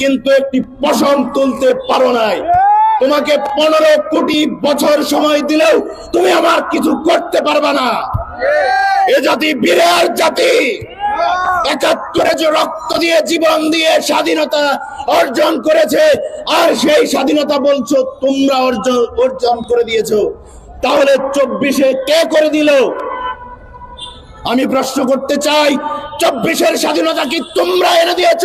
কিন্তু একটি পশম তুলতে পারো নাই। তোমাকে পনেরো কোটি বছর সময় দিলেও তুমি আমার কিছু করতে পারবে না। এ জাতি বীরের জাতি। রক্ত দিয়ে জীবন দিয়ে স্বাধীনতা অর্জন করেছে, আর সেই স্বাধীনতা বলছো তোমরা অর্জন করে দিয়েছ। তাহলে চব্বিশে কে করে দিল? আমি প্রশ্ন করতে চাই, চব্বিশের স্বাধীনতা কি তোমরা এনে দিয়েছ?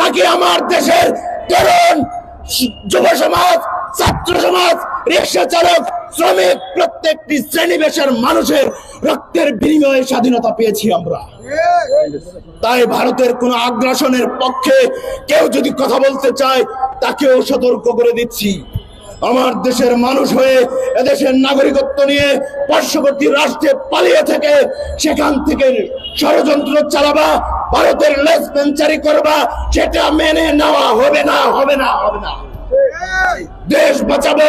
নাকি আমার দেশের তরুণ, যুব সমাজ, ছাত্র সমাজ, রিক্সা চালক, শ্রমিক, প্রত্যেকটি শ্রেণি পেশার মানুষের রক্তের বিনিময়ে স্বাধীনতা পেয়েছি আমরা? তাই ভারতের কোন আগ্রাসনের পক্ষে কেউ যদি কথা বলতে চায়, তাকেও সতর্ক করে দিচ্ছি। আমার দেশের মানুষ হয়ে এদেশের নাগরিকত্ব নিয়ে পার্শ্ববর্তী রাষ্ট্রে পালিয়ে থেকে সেখান থেকে ষড়যন্ত্র চালাবা ভারতের লেস পেঞ্চারি করবা সেটা মেনে নেওয়া হবে না হবে না হবে না। দেশ বাঁচাবো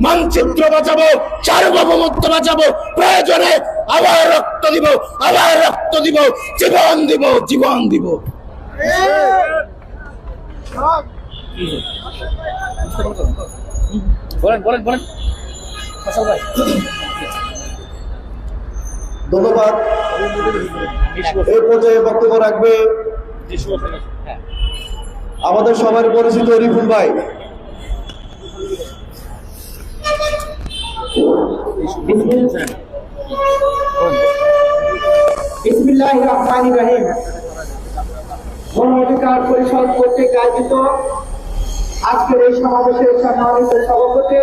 মানচিত্র বাঁচাবো সার্বভৌমত্ব বাঁচাবো প্রয়োজনে আবার রক্ত দিব আবার রক্ত দিব জীবন দিব জীবন দিব। বলেন বলেন বলেন। ফসল ভাই। ধন্যবাদ। এই পর্যায়ে বক্তব্য রাখবে হ্যাঁ আমাদের সবার পরিচিত রিফুল ভাই। বিসমিল্লাহ রহমান রহিম। গণ অধিকার পরিষদ কর্তৃক আয়োজিত আজকের এই সমাবেশের সম্মানিত সভাপতি,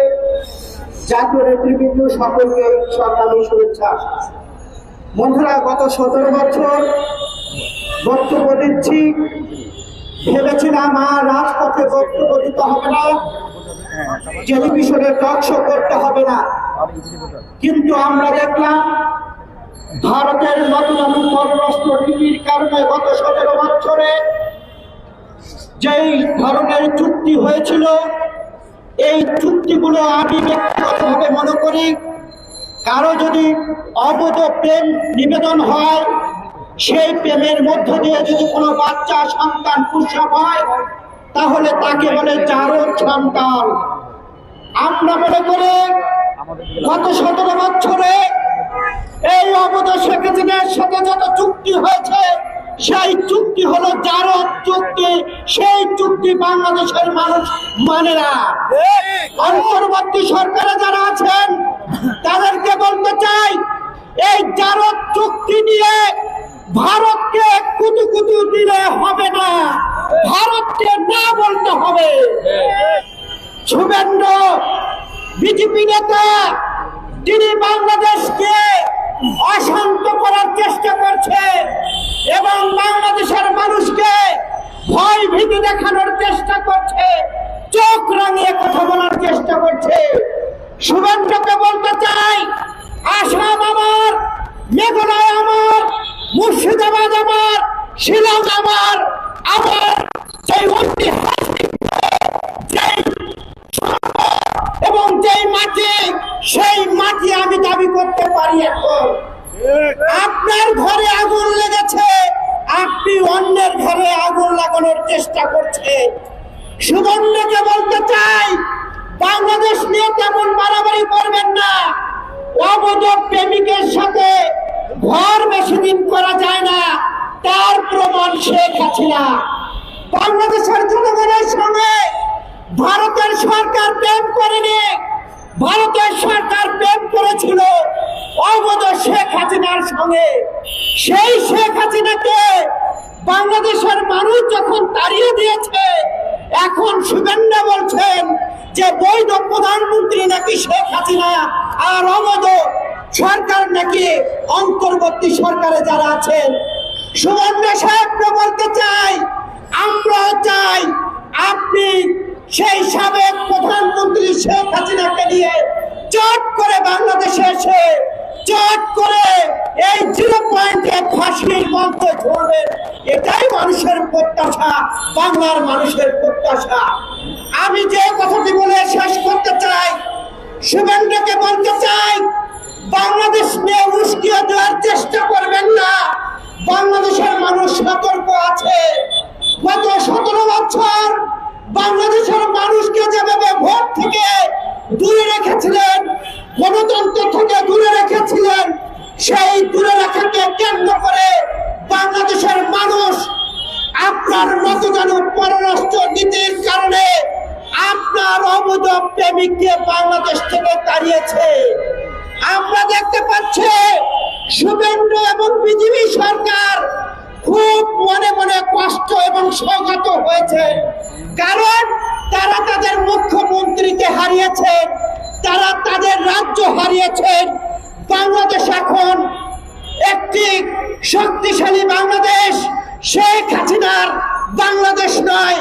জাতীয় নেতৃবৃন্দ সকলকে সংগ্রামী শুভেচ্ছা। বন্ধুরা, গত সতেরো বছর বক্তব্য দিচ্ছি। ভেবেছিলাম আর রাজপথে বক্তব্য দিতে হবে না টেলিভিশনে টক শো করতে হবে না। কিন্তু আমরা দেখলাম, ভারতের নতুন নতুন পররাষ্ট্র নীতির কারণে গত সতেরো বছরে যেই ধরনের চুক্তি হয়েছিল, এই চুক্তিগুলো আমি ব্যক্তিগতভাবে মনে করি, কারও যদি অবৈধ প্রেম নিবেদন হয়, সেই প্রেমের মধ্য দিয়ে যদি কোনো বাচ্চা, সন্তান প্রসব হয়, তাহলে তাকে বলে জারদ সন্তান। আমরা মনে করি, গত সতেরো বছরে এই অবৈধ শেখ সাথে যত চুক্তি হয়েছে সেই চুক্তি হলো জারদ চুক্তি। সেই চুক্তি বাংলাদেশের মানুষ মানে না। অন্তর্বর্তী সরকারে যারা আছেন, তাদেরকে বলতে চাই, এই জারদ চুক্তি নিয়ে ভারতকে কুতু কুতু দিলে হবে না। ভারতকে না বলতে হবে। শুভেন্দ্র বিজেপি নেতা, তিনি বাংলাদেশকে অশান্ত করার চেষ্টা করছে এবং বাংলাদেশের মানুষকে ভয় ভীতি দেখানোর চেষ্টা করছে। চোখ রাঙিয়ে কথা সুবর্ণকে বলতে চাই, বাংলাদেশ নিয়ে তেমন বাড়াবাড়ি করবেন না। অবৈধ প্রেমিকের সাথে ঘর বেশি দিন করা যায় না, তার প্রমাণ শেখ হাসিনা। বাংলাদেশের জনগণের সঙ্গে ভারতের সরকার প্রেম করেনি, ভারতের সরকার প্রেম করেছিল অবৈধ শেখ হাসিনার সঙ্গে। সেই শেখ হাসিনাকে বাংলাদেশের মানুষ যখন তাড়িয়ে দিয়েছে এখন শুভেন্দা বলছেন যে বৈধ প্রধানমন্ত্রী নাকি শেখ হাসিনা আর অবৈধ সরকার নাকি অন্তর্বর্তী সরকারে যারা আছেন। সুবর্ণ সাহেবকে বলতে চাই, আমরাও চাই আপনি সেই সাবেক প্রধানমন্ত্রী শেখ হাসিনাকে নিয়ে চট করে বাংলাদেশে এসে চট করে এই জিরো পয়েন্টে ফাঁসির মঞ্চে ধরবেন এটাই মানুষের প্রত্যাশা, বাংলার মানুষের প্রত্যাশা। আমি যে কথাটি বলে শেষ করতে চাই শুভেন্দ্রকে বলতে চাই, বাংলাদেশ নিয়ে উস্কিয়ে দেওয়ার চেষ্টা করবেন না। বাংলাদেশের মানুষ সতর্ক আছে। গত সতেরো বছর বাংলাদেশের মানুষকে যেভাবে ভোট থেকে দূরে রেখেছিলেন, গণতন্ত্র থেকে দূরে রেখেছিলেন। সেই দূরে রাখাকে কেন্দ্র করে বাংলাদেশের মানুষ আপনার মতদানু পররাষ্ট্র নীতির কারণে আপনার অবৈধ প্রেমিককে বাংলাদেশ থেকে তাড়িয়েছে। আমরা দেখতে পাচ্ছি শুভেন্দু এবং বিজেপি সরকার খুব মনে মনে কষ্ট এবং সংহত হয়েছে। কারণ তারা তাদের মুখ্যমন্ত্রীকে হারিয়েছেন তারা তাদের রাজ্য হারিয়েছেন বাংলাদেশ এখন একটি শক্তিশালী বাংলাদেশ। শেখ হাসিনার বাংলাদেশ নয়,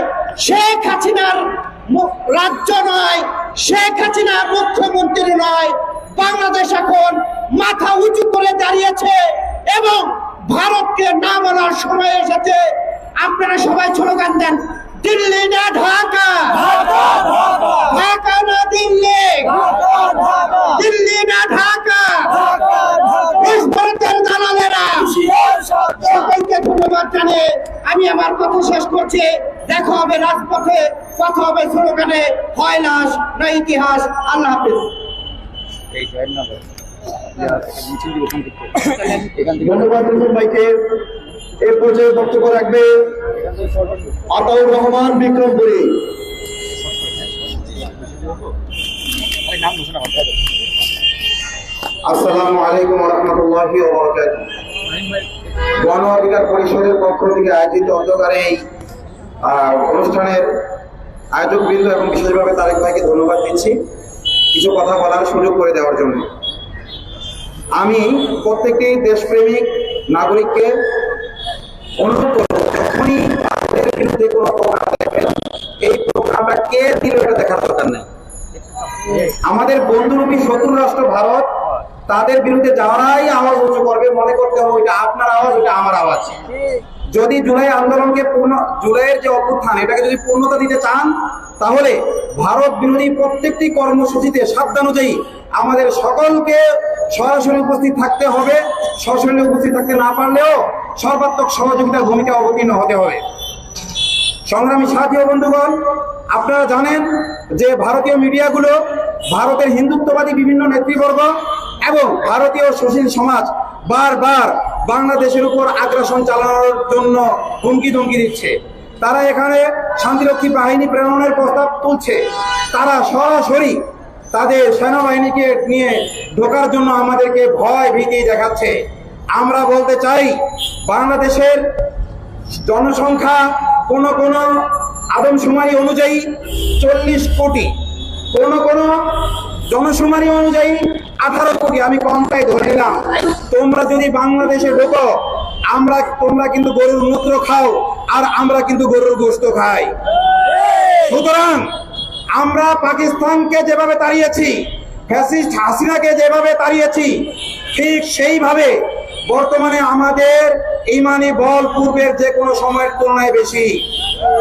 শেখ হাসিনার রাজ্য নয়, শেখ হাসিনা মুখ্যমন্ত্রী নয়। বাংলাদেশ এখন মাথা উঁচু করে দাঁড়িয়েছে এবং ভারতকে না বলার সময় এসেছে। আপনারা সবাই স্লোগান দেন। দিল্লি না ঢাকা? ঢাকা না দিল্লি? দিল্লি না ঢাকা? ভারতের দালালেরা সকলকে ধন্যবাদ জানিয়ে আমি আমার কথা শেষ করছি। দেখা হবে রাজপথে কথা হবে স্লোগানে। হয় লাশ না ইতিহাস। আল্লাহ হাফিজ। ধন্যবাদ। ভাইকে। এ পর্যায়ে বক্তব্য রাখবে আতাউর রহমান বিক্রমপুরী আসসালামু আলাইকুম রহমতুল্লাহি গণ অধিকার পরিষদের পক্ষ থেকে আয়োজিত অন্ধকার এই অনুষ্ঠানের আয়োজক বৃন্দ এবং বিশেষভাবে তারেক ভাইকে ধন্যবাদ দিচ্ছি কিছু কথা বলার সুযোগ করে দেওয়ার জন্য। আমি প্রত্যেকটি দেশপ্রেমিক নাগরিককে এই প্রোগ্রামটা এটা দেখার দরকার নেই। আমাদের বন্ধুরূপী শত্রু রাষ্ট্র ভারত, তাদের বিরুদ্ধে যারাই আওয়াজ উঁচু করবে। মনে করতে হবে ওইটা আপনার আওয়াজ, ওইটা আমার আওয়াজ। যদি জুলাই আন্দোলনকে পূর্ণ, জুলাইয়ের যে অভ্যুত্থান, এটাকে যদি পূর্ণতা দিতে চান, তাহলে ভারত বিরোধী প্রত্যেকটি কর্মসূচিতে সাধ্যানুযায়ী আমাদের সকলকে সরাসরি উপস্থিত থাকতে হবে। সরাসরি উপস্থিত থাকতে না পারলেও সর্বাত্মক সহযোগিতার ভূমিকা অবতীর্ণ হতে হবে। সংগ্রামী সাথী বন্ধুগণ, আপনারা জানেন যে ভারতীয় মিডিয়াগুলো ভারতের হিন্দুত্ববাদী বিভিন্ন নেতৃবর্গ এবং ভারতীয় সুশীল সমাজ বারবার বাংলাদেশের উপর আগ্রাসন চালানোর জন্য হুমকি ধমকি দিচ্ছে। তারা এখানে শান্তিরক্ষী বাহিনী প্রেরণের প্রস্তাব তুলছে। তারা সরাসরি তাদের সেনাবাহিনীকে নিয়ে ঢোকার জন্য আমাদেরকে ভয় ভীতি দেখাচ্ছে। আমরা বলতে চাই বাংলাদেশের জনসংখ্যা কোন কোন আদমশুমারি অনুযায়ী চল্লিশ কোটি, কোন কোন জনশুমারি অনুযায়ী আঠারো কোটি। আমি কমটাই ধরে নিলাম। তোমরা যদি বাংলাদেশে ঢোকো, আমরা, তোমরা কিন্তু গরুর মূত্র খাও আর আমরা কিন্তু গরুর গোস্ত খাই। সুতরাং আমরা পাকিস্তানকে যেভাবে তাড়িয়েছি, ফ্যাসিস্ট হাসিনাকে যেভাবে তাড়িয়েছি, ঠিক সেইভাবে বর্তমানে আমাদের ইমানি বল পূর্বের যে কোনো সময়ের তুলনায় বেশি।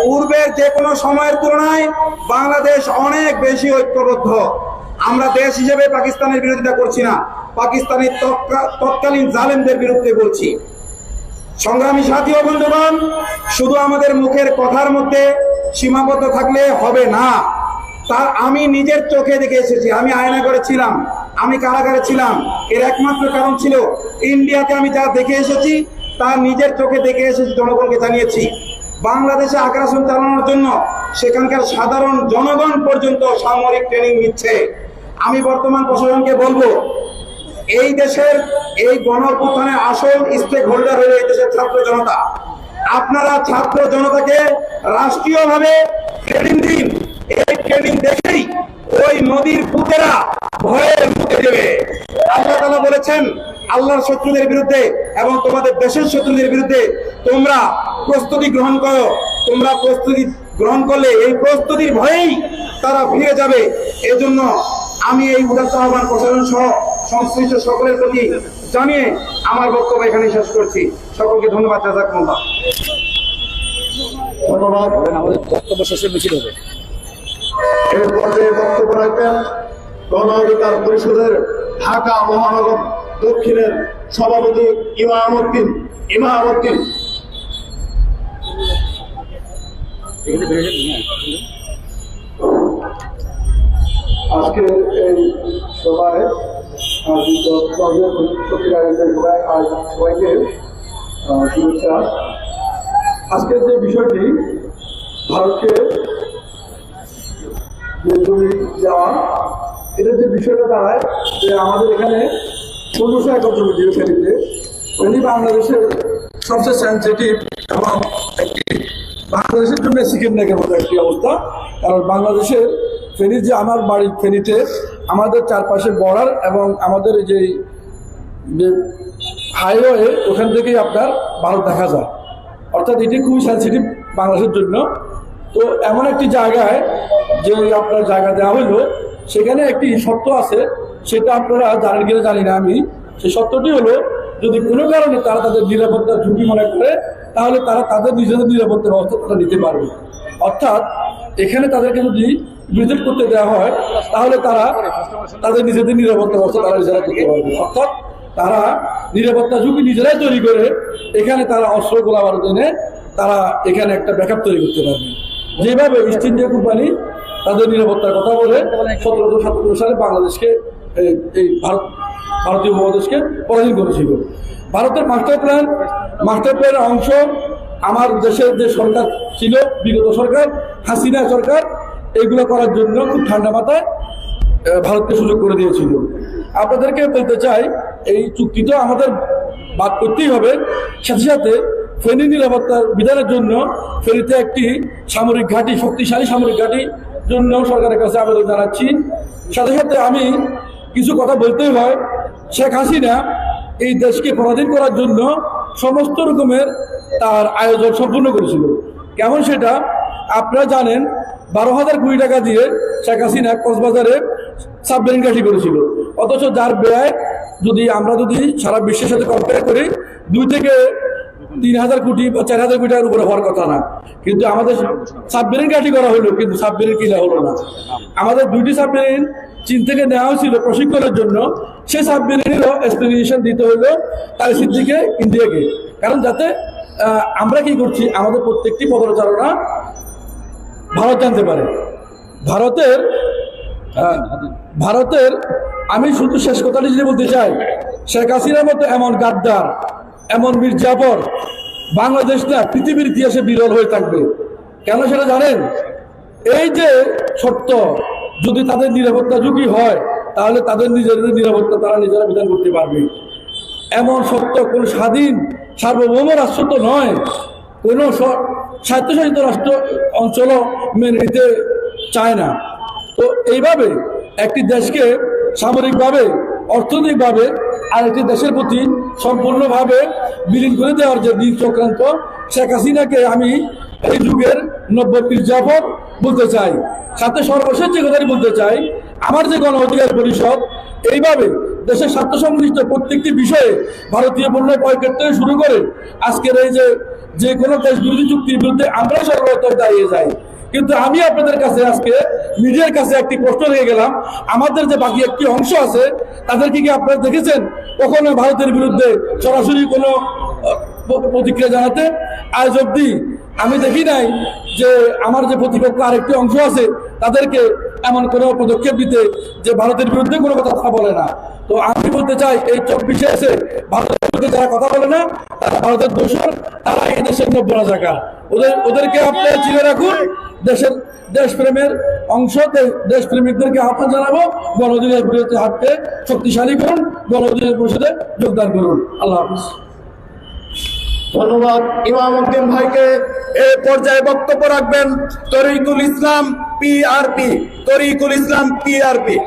পূর্বের যে কোনো সময়ের তুলনায় বাংলাদেশ অনেক বেশি ঐক্যবদ্ধ। আমরা দেশ হিসেবে পাকিস্তানের বিরোধিতা করছি না। পাকিস্তানের তৎকা- তৎকালীন জালেমদের বিরুদ্ধে বলছি। সংগ্রামী সাথী বন্ধুগণ, শুধু আমাদের মুখের কথার মধ্যে সীমাবদ্ধ থাকলে হবে না। তার আমি নিজের চোখে দেখে এসেছি। আমি আয়না করেছিলাম আমি কারাগারে ছিলাম। এর একমাত্র কারণ ছিল, ইন্ডিয়াতে আমি যা দেখে এসেছি তার নিজের চোখে দেখে এসেছি, জনগণকে জানিয়েছি। বাংলাদেশে আগ্রাসন চালানোর জন্য সেখানকার সাধারণ জনগণ পর্যন্ত সামরিক ট্রেনিং নিচ্ছে। আমি বর্তমান প্রশাসনকে বলব, এই দেশের এই গণ আসল স্টেক হোল্ডার হলো এই দেশের ছাত্র জনতা। আপনারা ছাত্র জনতাকে রাষ্ট্রীয়ভাবে ট্রেনিং দিন। এই ট্রেনিং দেখেই ওই নদীর পুতেরা ভয়ে মুখে দেবে আল্লাহ তাআলা বলেছেন, আল্লাহর শত্রুদের বিরুদ্ধে এবং তোমাদের দেশের শত্রুদের বিরুদ্ধে তোমরা প্রস্তুতি গ্রহণ করো। তোমরা প্রস্তুতি গ্রহণ করলে এই প্রস্তুতির ভয়েই তারা ফিরে যাবে। এজন্য আমি এই উদাত্ত আহ্বান প্রশাসন সহ সংশ্লিষ্ট সকলের প্রতি জানিয়ে আমার বক্তব্য এখানে শেষ করছি। সকলকে ধন্যবাদ, জাজাকুমুল্লাহ। ধন্যবাদ। আমাদের বক্তব্য শেষে মিছিল হবে এর পর্যায়ে বক্তব্য রাখবেন। গণ অধিকার পরিষদের ঢাকা মহানগর দক্ষিণের সভাপতি ইমাম উদ্দিন ইমাম উদ্দিন এখানে বেরিয়ে যান হ্যাঁ আজকে এই সভায় সবাইকে শুভেচ্ছা। আজকের যে বিষয়টি, ভারতকে জমি দেওয়া। এটা যে বিষয়টা দাঁড়ায় যে আমাদের এখানে পনেরোশো একর জমি দিয়ে ফেলিতে উনি বাংলাদেশের সবচেয়ে সেন্সিটিভ এবং বাংলাদেশের জন্য সিকিম নেকের মতো একটি অবস্থা। কারণ বাংলাদেশের ফেনী যে আমার বাড়ির ফেনীতে আমাদের চারপাশে বর্ডার এবং আমাদের যে যে হাইওয়ে ওখান থেকেই আপনার ভারত দেখা যায়। অর্থাৎ এটি খুবই সেন্সিটিভ বাংলাদেশের জন্য। তো এমন একটি জায়গায় যে আপনার জায়গা দেওয়া হলো সেখানে একটি শর্ত আছে, সেটা আপনারা জানেন কিনা জানি না আমি। সেই শর্তটি হলো, যদি কোনো কারণে তারা তাদের নিরাপত্তার ঝুঁকি মনে করে, তাহলে তারা তাদের নিজেদের নিরাপত্তার ব্যবস্থা তারা নিতে পারবে। অর্থাৎ এখানে তাদেরকে যদি ভিজিট করতে দেওয়া হয়, তাহলে তারা তাদের নিজেদের নিরাপত্তা ব্যবস্থা তারা নিজেরা করতে পারবে। অর্থাৎ তারা নিরাপত্তা ঝুঁকি নিজেরাই তৈরি করে, এখানে তারা অস্ত্র গোলা বারুদ এনে তারা এখানে একটা ব্যাকআপ তৈরি করতে পারবে। যেভাবে ইস্ট ইন্ডিয়া কোম্পানি তাদের নিরাপত্তার কথা বলে, সতেরোশো সাতাত্তর সালে বাংলাদেশকে, এই- ভারত, ভারতীয় উপমহাদেশকে পরাধীন করেছিল। ভারতের মাস্টার প্ল্যান মাস্টার প্ল্যানের অংশ আমার দেশের যে সরকার ছিল, বিগত সরকার, হাসিনা সরকার, এগুলো করার জন্য খুব ঠান্ডা মাথায় ভারতকে সুযোগ করে দিয়েছিল। আপনাদেরকে বলতে চাই, এই চুক্তি তো আমাদের বাদ করতেই হবে। সাথে সাথে ফেনী নিরাপত্তার বিধানের জন্য ফেনীতে একটি সামরিক ঘাঁটি, শক্তিশালী সামরিক ঘাঁটির জন্য সরকারের কাছে আবেদন জানাচ্ছি। সাথে সাথে আমি কিছু কথা বলতেই হয়। শেখ হাসিনা এই দেশকে পরাধীন করার জন্য সমস্ত রকমের তার আয়োজন সম্পূর্ণ করেছিল। কেমন সেটা? আপনারা জানেন, বারো হাজার কোটি টাকা দিয়ে শেখ হাসিনা কক্সবাজারে সাবমেরিন ঘাঁটি করেছিল। অথচ যার ব্যয় যদি আমরা যদি সারা বিশ্বের সাথে কম্পেয়ার করি, দুই থেকে তিন হাজার কোটি বা চার হাজার কোটি টাকার উপরে হওয়ার কথা না। কিন্তু আমাদের সাবমেরিন ঘাঁটি করা হলো, কিন্তু সাবমেরিন কিনা হলো না। আমাদের দুইটি সাবমেরিন চীন থেকে নেওয়া হয়েছিল প্রশিক্ষণের জন্য। সে সাবমেরিনেরও এক্সপ্লেনেশন দিতে হলো তার সিদ্দিকে ইন্ডিয়াকে। কারণ যাতে আমরা কি করছি, আমাদের প্রত্যেকটি পদচারণা ভারত জানতে পারে। ভারতের ভারতের, আমি শুধু শেষ কথাটি যদি বলতে চাই, শেখ হাসিনার মতো এমন গাদ্দার এমন মির্জাফর বাংলাদেশ না পৃথিবীর ইতিহাসে বিরল হয়ে থাকবে। কেন সেটা জানেন? এই যে সত্য, যদি তাদের নিরাপত্তা ঝুঁকি হয়, তাহলে তাদের নিজেদের নিরাপত্তা তারা নিজেরা বিধান করতে পারবে। এমন সত্য কোন স্বাধীন, সার্বভৌম রাষ্ট্র তো নয়। কোন স্বায়ত্তশাসিত রাষ্ট্র অঞ্চলও মেনে নিতে চায় না। তো এইভাবে একটি দেশকে সামরিকভাবে, অর্থনৈতিকভাবে আরেকটি দেশের প্রতি সম্পূর্ণভাবে বিলীন করে দেওয়ার যে নীল চক্রান্ত, শেখ হাসিনাকে আমি এই যুগের নব্য মির্জাফর বলতে চাই। সাথে সর্বশেষ যে কথাটি বলতে চাই, আমার যে গণ অধিকার পরিষদ, এইভাবে দেশের স্বার্থ সংশ্লিষ্ট প্রত্যেকটি বিষয়ে ভারতীয় পণ্য বয়কট থেকে শুরু করে আজকের এই যে যে কোনো দেশ বিরোধী চুক্তির বিরুদ্ধে আমরা সর্বতর দাঁড়িয়ে যাই। কিন্তু আমি আপনাদের কাছে আজকে নিজের কাছে একটি প্রশ্ন রেখে গেলাম। আমাদের যে বাকি একটি অংশ আছে, তাদেরকে কি আপনারা দেখেছেন? কখনো ভারতের বিরুদ্ধে সরাসরি কোনো প্রতিক্রিয়া জানাতে? আজ অব্দি আমি দেখি নাই যে আমার যে প্রতিপক্ষ আরেকটি অংশ আছে, তাদেরকে এমন কোনো পদক্ষেপ দিতে যে ভারতের বিরুদ্ধে কোনো কথা বলে না। তো আমি বলতে চাই, এই চব্বিশে এসে ভারতের বিরুদ্ধে যারা কথা বলে না, তারা ভারতের দোষর তারা এই দেশের নব্য রাজাকার ওদের, ওদেরকে আপনারা চিনে রাখুন, দেশের দেশপ্রেমের অংশ দেশপ্রেমিকদেরকে আহ্বান জানাব গণ অধিকার পরিষদের হাতকে শক্তিশালী করুন গণ অধিকার পরিষদে যোগদান করুন। আল্লাহ হাফিজ। ধন্যবাদ, ইমাম উদ্দিন ভাইকে এ পর্যায়ে বক্তব্য রাখবেন তরিকুল ইসলাম পিআরপি তরিকুল ইসলাম পিআরপি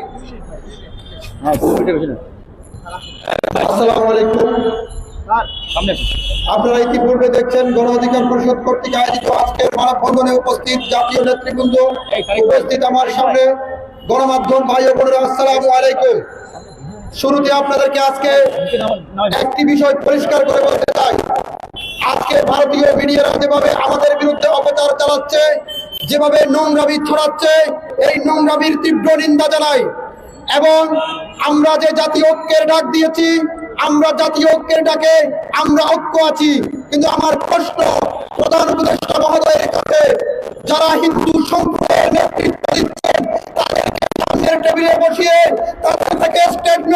আসসালামু আলাইকুম। আপনারা ইতিপূর্বে দেখছেন গণ অধিকার পরিষদ কর্তৃক আয়োজিত আজকের মানববন্ধনে উপস্থিত জাতীয় নেতৃবৃন্দ উপস্থিত আমার সামনে গণমাধ্যম ভাই ও বোনেরা আসসালামু আলাইকুম। শুরুতে আপনাদেরকে আজকে একটি বিষয় পরিষ্কার করে বলতে চাই। আজকে ভারতীয় মিডিয়ারা যেভাবে আমাদের বিরুদ্ধে অপচার চালাচ্ছে, যেভাবে নোংরামি ছড়াচ্ছে, এই নোংরামির তীব্র নিন্দা জানাই। এবং আমরা যে জাতীয় ঐক্যের ডাক দিয়েছি, আমরা জাতীয় ঐক্যের ডাকে আমরা ঐক্য আছি। কিন্তু আমার প্রশ্ন, প্রধান উপদেষ্টা মহোদয়ের কাছে, যারা হিন্দু সম্প্রদায়ের নেতৃত্ব দিচ্ছেন, তাদেরকে টেবিলে বসিয়ে তাদের থেকে স্টেটমেন্ট